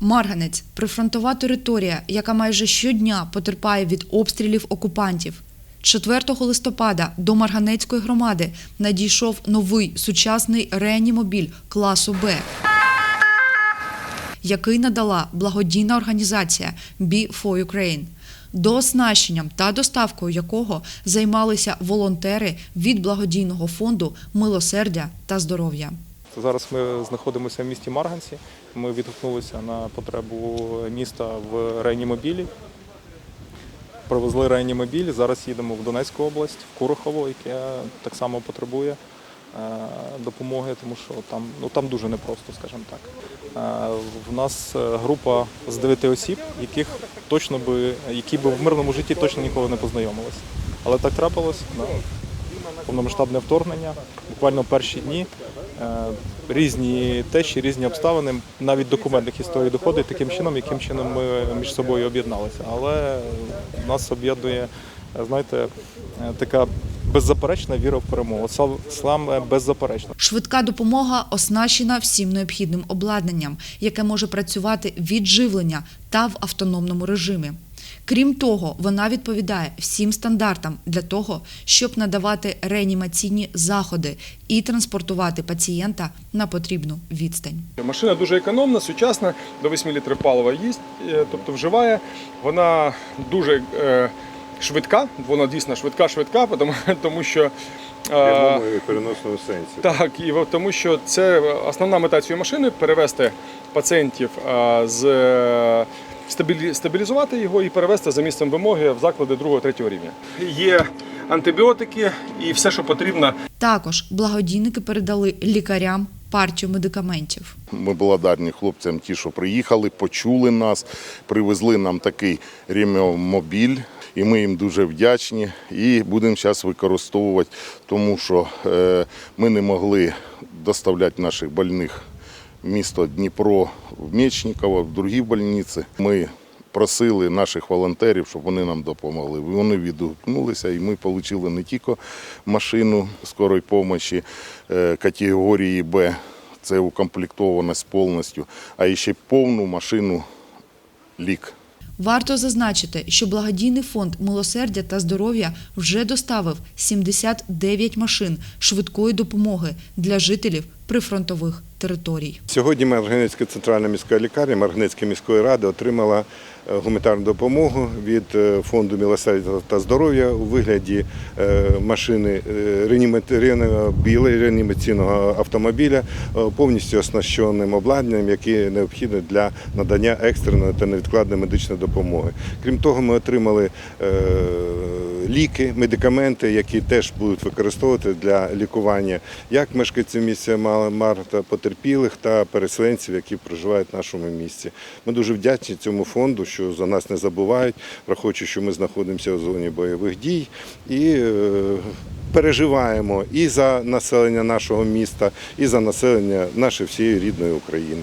Марганець прифронтова територія, яка майже щодня потерпає від обстрілів окупантів. 4 листопада до Марганецької громади надійшов новий сучасний реанімобіль класу Б, який надала благодійна організація Be for Ukraine, дооснащенням та доставкою якого займалися волонтери від благодійного фонду Милосердя та здоров'я. Зараз ми знаходимося в місті Марганці. Ми відгукнулися на потребу міста в реанімобілі. Привезли реанімобіль. Зараз їдемо в Донецьку область, в Курахово, яке так само потребує е, допомоги, тому що там, ну, там дуже непросто, скажімо так. Е, В нас е, група з дев'яти осіб, яких точно би, які би в мирному житті точно ніколи не познайомилися. Але так трапилось. Да. Повномасштабне вторгнення, буквально перші дні, е, різні течі, різні обставини, навіть документних історій доходить таким чином, яким чином ми між собою об'єдналися. Але нас об'єднує, знаєте, е, така беззаперечна віра в перемогу. Саме беззаперечна. Швидка допомога оснащена всім необхідним обладнанням, яке може працювати від живлення та в автономному режимі. Крім того, вона відповідає всім стандартам для того, щоб надавати реанімаційні заходи і транспортувати пацієнта на потрібну відстань. Машина дуже економна, сучасна, до 8 літрів палива їсть, е, тобто вживає. Вона дуже е, швидка, вона дійсно швидка, швидка, тому, тому що. е, і переносному сенсі. Так, і тому що це основна мета цієї машини перевести пацієнтів е, з е, стабілізувати його і перевести за місцем вимоги в заклади 2-3 рівня. Є антибіотики і все, що потрібно Також благодійники передали лікарям партію медикаментів. Ми благодарні хлопцям, ті, що приїхали, почули нас, привезли нам такий ремомобіль, і ми їм дуже вдячні. І будемо зараз використовувати, тому що е, ми не могли доставляти наших больних місто Дніпро в Мечниково, в другі больниці. Ми просили наших волонтерів, щоб вони нам допомогли. Вони відгукнулися, і ми отримали не тільки машину скорої допомоги е, категорії Б, це укомплектованість повністю, а ще повну машину лік. Варто зазначити, що благодійний фонд милосердя та здоров'я вже доставив 79 машин швидкої допомоги для жителів прифронтових територій. Сьогодні Марганецька центральна міська лікарня Марганецької міської ради отримала е, гуманітарну допомогу від е, фонду милосердя та здоров'я у вигляді е, машини реаніма- реанімаційного автомобіля, повністю оснащеним обладнанням, яке необхідне для надання екстреної та невідкладної медичної допомоги. Крім того, ми отримали ліки, медикаменти, які теж будуть використовувати для лікування як мешканців місця Марта, потерпілих та переселенців, які проживають в нашому місті. Ми дуже вдячні цьому фонду, що за нас не забувають, враховуючи, що ми знаходимося у зоні бойових дій і е, переживаємо і за населення нашого міста, і за населення нашої всієї рідної України.